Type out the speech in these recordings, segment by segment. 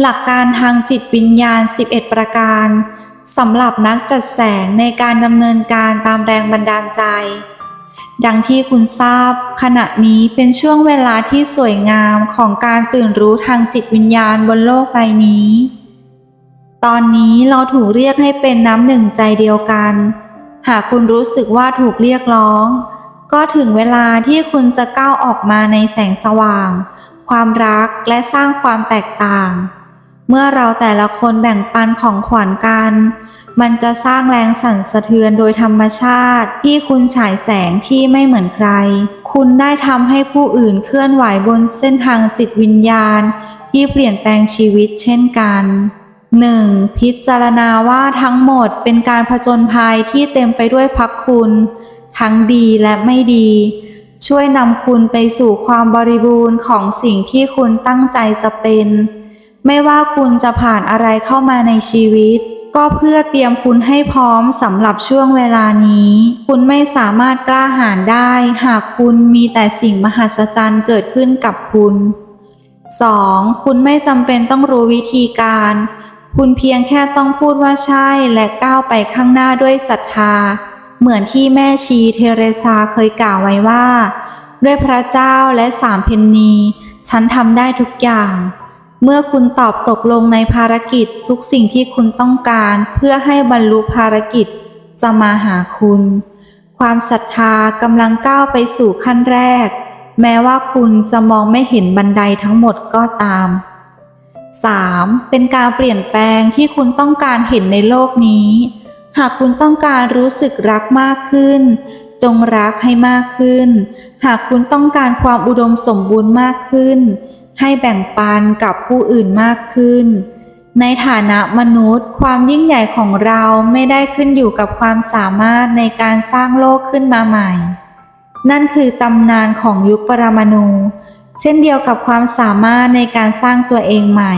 หลักการทางจิตวิญญาณ 11 ประการสำหรับนักจัดแสงในการดำเนินการตามแรงบันดาลใจ ดังที่คุณทราบ ขณะนี้เป็นช่วงเวลาที่สวยงามของการตื่นรู้ทางจิตวิญญาณบนโลกใบนี้ ตอนนี้เราถูกเรียกให้เป็นน้ำหนึ่งใจเดียวกัน หากคุณรู้สึกว่าถูกเรียกร้อง ก็ถึงเวลาที่คุณจะก้าวออกมาในแสงสว่าง ความรักและสร้างความแตกต่าง เมื่อเราแต่ละคนแบ่งปันของขวัญกัน มันจะสร้างแรงสั่นสะเทือนโดยธรรมชาติที่คุณฉายแสงที่ไม่เหมือนใคร คุณได้ทำให้ผู้อื่นเคลื่อนไหวบนเส้นทางจิตวิญญาณ ที่เปลี่ยนแปลงชีวิตเช่นกัน 1. พิจารณาว่าทั้งหมดเป็นการผจญภัยที่เต็มไปด้วยพักคุณ ทั้งดีและไม่ดี ช่วยนำคุณไปสู่ความบริบูรณ์ของสิ่งที่คุณตั้งใจจะเป็น ไม่ว่าคุณจะผ่านอะไรเข้ามาในชีวิต ก็เพื่อเตรียมคุณให้พร้อมสำหรับช่วงเวลานี้ คุณไม่สามารถกล้าหาญได้ หากคุณมีแต่สิ่งมหัศจรรย์เกิดขึ้นกับคุณ 2. คุณไม่จำเป็นต้องรู้วิธีการ คุณเพียงแค่ต้องพูดว่าใช่และก้าวไปข้างหน้าด้วยศรัทธา เหมือนที่แม่ชีเทเรซาเคยกล่าวไว้ว่า ด้วยพระเจ้าและสามเพนนี ฉันทำได้ทุกอย่าง เมื่อคุณตอบตกลงในภารกิจทุกสิ่งที่คุณต้องการเพื่อให้บรรลุภารกิจจะมาหาคุณ ความศรัทธากำลังก้าวไปสู่ขั้นแรก แม้ว่าคุณจะมองไม่เห็นบันไดทั้งหมดก็ตาม 3. เป็นการเปลี่ยนแปลงที่คุณต้องการเห็นในโลกนี้ หากคุณต้องการรู้สึกรักมากขึ้น จงรักให้มากขึ้น หากคุณต้องการความอุดมสมบูรณ์มากขึ้น ให้แบ่งปันกับผู้อื่นมากขึ้น ในฐานะมนุษย์ ความยิ่งใหญ่ของเราไม่ได้ขึ้นอยู่กับความสามารถในการสร้างโลกขึ้นมาใหม่ นั่นคือตำนานของยุคปรมาณูเช่นเดียวกับความสามารถในการสร้างตัวเองใหม่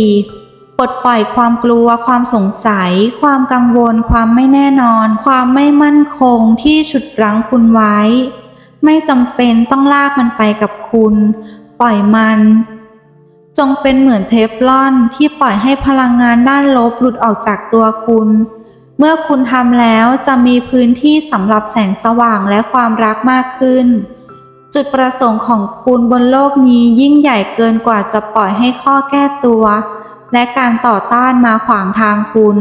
4. ปลดปล่อยความกลัว ความสงสัย ความกังวล ความไม่แน่นอน ความไม่มั่นคงที่ฉุดรั้งคุณไว้ ไม่จำเป็นต้องลากมันไปกับคุณ ปล่อยมัน จงเป็นเหมือนเทฟลอนที่ปล่อยให้พลังงานด้านลบหลุดออกจากตัวคุณ เมื่อคุณทำแล้วจะมีพื้นที่สำหรับแสงสว่างและความรักมากขึ้น จุดประสงค์ของคุณบนโลกนี้ยิ่งใหญ่เกินกว่าจะปล่อยให้ข้อแก้ตัว และการต่อต้านมาขวางทางคุณ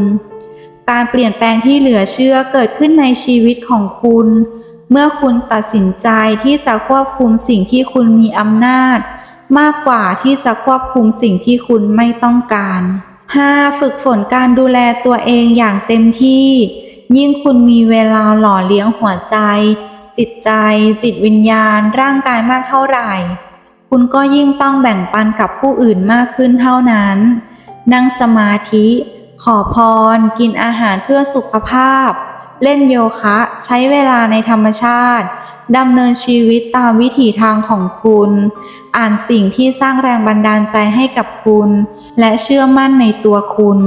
การเปลี่ยนแปลงที่เหลือเชื่อเกิดขึ้นในชีวิตของคุณ เมื่อคุณตัดสินใจที่จะควบคุมสิ่งที่คุณมีอำนาจ มากกว่าที่จะควบคุมสิ่งที่คุณไม่ต้องการ 5. ฝึกฝนการดูแลตัวเองอย่างเต็มที่ ยิ่งคุณมีเวลาหล่อเลี้ยงหัวใจ จิตใจ จิตวิญญาณ ร่างกายมากเท่าไหร่ คุณก็ยิ่งต้องแบ่งปันกับผู้อื่นมากขึ้นเท่านั้น นั่งสมาธิ ขอพร กินอาหารเพื่อสุขภาพ เล่นโยคะ ใช้เวลาในธรรมชาติดำเนินชีวิตตามวิถีทางของคุณ อ่านสิ่งที่สร้างแรงบันดาลใจให้กับคุณ และเชื่อมั่นในตัวคุณ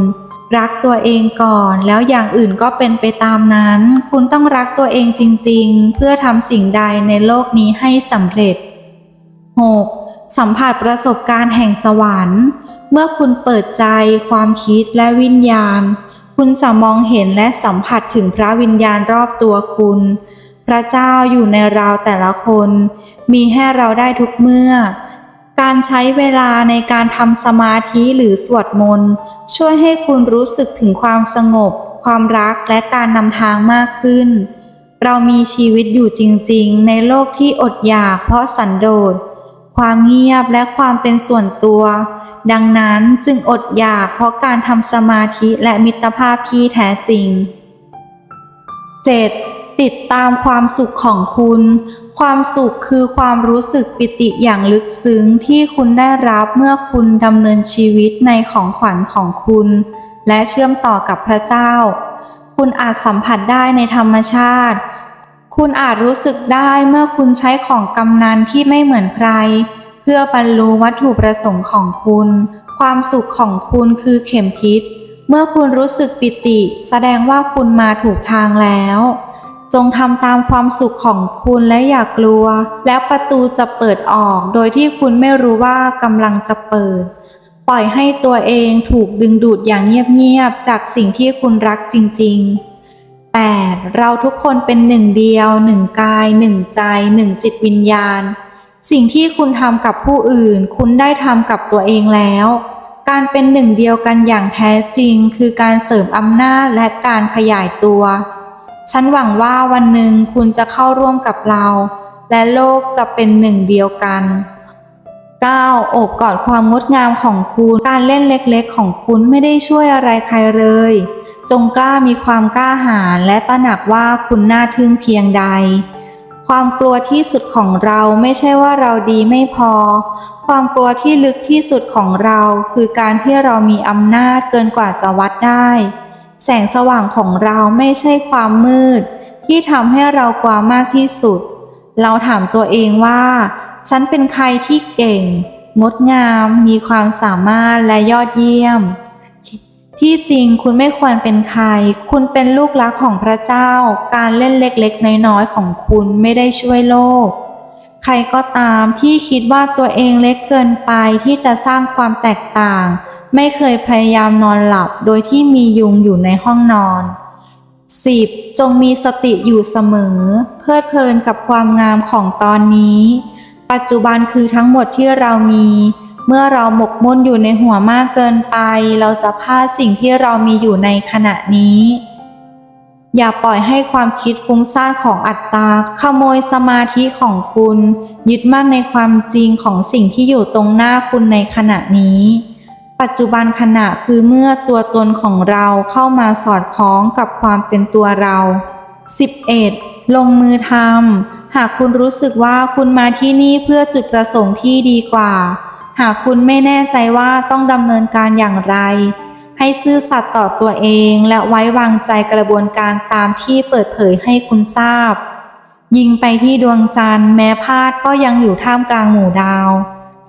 รักตัวเองก่อน แล้วอย่างอื่นก็เป็นไปตามนั้น คุณต้องรักตัวเองจริงๆ เพื่อทำสิ่งใดในโลกนี้ให้สำเร็จ 6. สัมผัสประสบการณ์แห่งสวรรค์ เมื่อคุณเปิดใจ ความคิดและวิญญาณ คุณจะมองเห็นและสัมผัสถึงพระวิญญาณรอบตัวคุณ พระเจ้าอยู่ในเราแต่ละคน มีให้เราได้ทุกเมื่อ การใช้เวลาในการทำสมาธิหรือสวดมนต์ช่วยให้คุณรู้สึกถึงความสงบ ความรักและการนำทางมากขึ้น เรามีชีวิตอยู่จริงๆ ในโลกที่อดอยากเพราะสันโดษ ความเงียบและความเป็นส่วนตัว ดังนั้นจึงอดอยากเพราะการทำสมาธิและมิตรภาพที่แท้จริง 7. ติดตามความสุขของคุณ ความสุขคือความรู้สึกปิติอย่างลึกซึ้งที่คุณได้รับเมื่อคุณดำเนินชีวิตในของขวัญของคุณ และเชื่อมต่อกับพระเจ้า คุณอาจสัมผัสได้ในธรรมชาติ คุณอาจรู้สึกได้เมื่อคุณใช้ของกำนันที่ไม่เหมือนใคร พื่อบรรลุวัตถุประสงค์ของคุณ ความสุขของคุณคือเข็มทิศ เมื่อคุณรู้สึกปิติ แสดงว่าคุณมาถูกทางแล้ว จงทำตามความสุขของคุณและอย่ากลัว แล้วประตูจะเปิดออก โดยที่คุณไม่รู้ว่ากำลังจะเปิด ปล่อยให้ตัวเองถูกดึงดูดอย่างเงียบๆ จากสิ่งที่คุณรักจริง ๆ 8. เราทุกคนเป็นหนึ่งเดียวหนึ่งกายหนึ่งใจหนึ่งจิตวิญญาณ สิ่งที่คุณทำกับผู้อื่น คุณได้ทำกับตัวเองแล้ว การเป็นหนึ่งเดียวกันอย่างแท้จริง คือการเสริมอำนาจและการขยายตัว ฉันหวังว่าวันหนึ่งคุณจะเข้าร่วมกับเรา และโลกจะเป็นหนึ่งเดียวกัน 9. โอบกอดความงดงามของคุณ การเล่นเล็กๆ ของคุณไม่ได้ช่วยอะไรใครเลย จงกล้ามีความกล้าหาญและตระหนักว่าคุณน่าทึ่งเพียงใด ความกลัวที่สุดของเราไม่ใช่ว่าเราดีไม่พอ ความกลัวที่ลึกที่สุดของเราคือการที่เรามีอำนาจเกินกว่าจะวัดได้ แสงสว่างของเราไม่ใช่ความมืด ที่ทำให้เรากลัวมากที่สุด เราถามตัวเองว่า ฉันเป็นใครที่เก่ง งดงาม มีความสามารถและยอดเยี่ยม ที่จริงคุณไม่ควรเป็นใคร คุณเป็นลูกรักของพระเจ้า การเล่นเล็กๆ น้อยๆ ของคุณไม่ได้ช่วยโลก ใครก็ตามที่คิดว่าตัวเองเล็กเกินไปที่จะสร้างความแตกต่าง ไม่เคยพยายามนอนหลับโดยที่มียุงอยู่ในห้องนอน 10. จงมีสติอยู่เสมอ เพลิดเพลินกับความงามของตอนนี้ ปัจจุบันคือทั้งหมดที่เรามี เมื่อเราหมกมุ่นอยู่ในหัวมากเกินไป เราจะพลาดสิ่งที่เรามีอยู่ในขณะนี้ อย่าปล่อยให้ความคิดฟุ้งซ่านของอัตตา ขโมยสมาธิของคุณ ยึดมั่นในความจริงของสิ่งที่อยู่ตรงหน้าคุณในขณะนี้ ปัจจุบันขณะคือเมื่อตัวตนของเราเข้ามาสอดคล้องกับความเป็นตัวเรา 11. ลงมือทำหากคุณรู้สึกว่าคุณมาที่นี่เพื่อจุดประสงค์ที่ดีกว่า หากคุณไม่แน่ใจว่าต้องดำเนินการอย่างไร ให้ซื่อสัตย์ต่อตัวเองและไว้วางใจกระบวนการตามที่เปิดเผยให้คุณทราบ ยิงไปที่ดวงจันทร์แม้พลาดก็ยังอยู่ท่ามกลางหมู่ดาว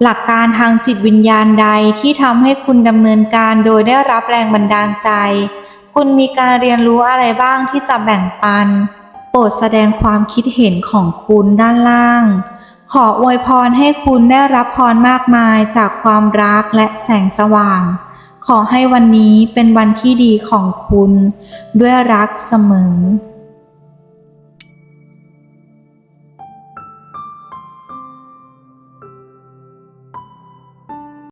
หลักการทางจิตวิญญาณใดที่ทำให้คุณดำเนินการโดยได้รับแรงบันดาลใจ คุณมีการเรียนรู้อะไรบ้างที่จะแบ่งปัน โปรดแสดงความคิดเห็นของคุณด้านล่าง ขออวยพรให้คุณได้รับพรมากมายจากความรักและแสงสว่าง ขอให้วันนี้เป็นวันที่ดีของคุณ ด้วยรักเสมอ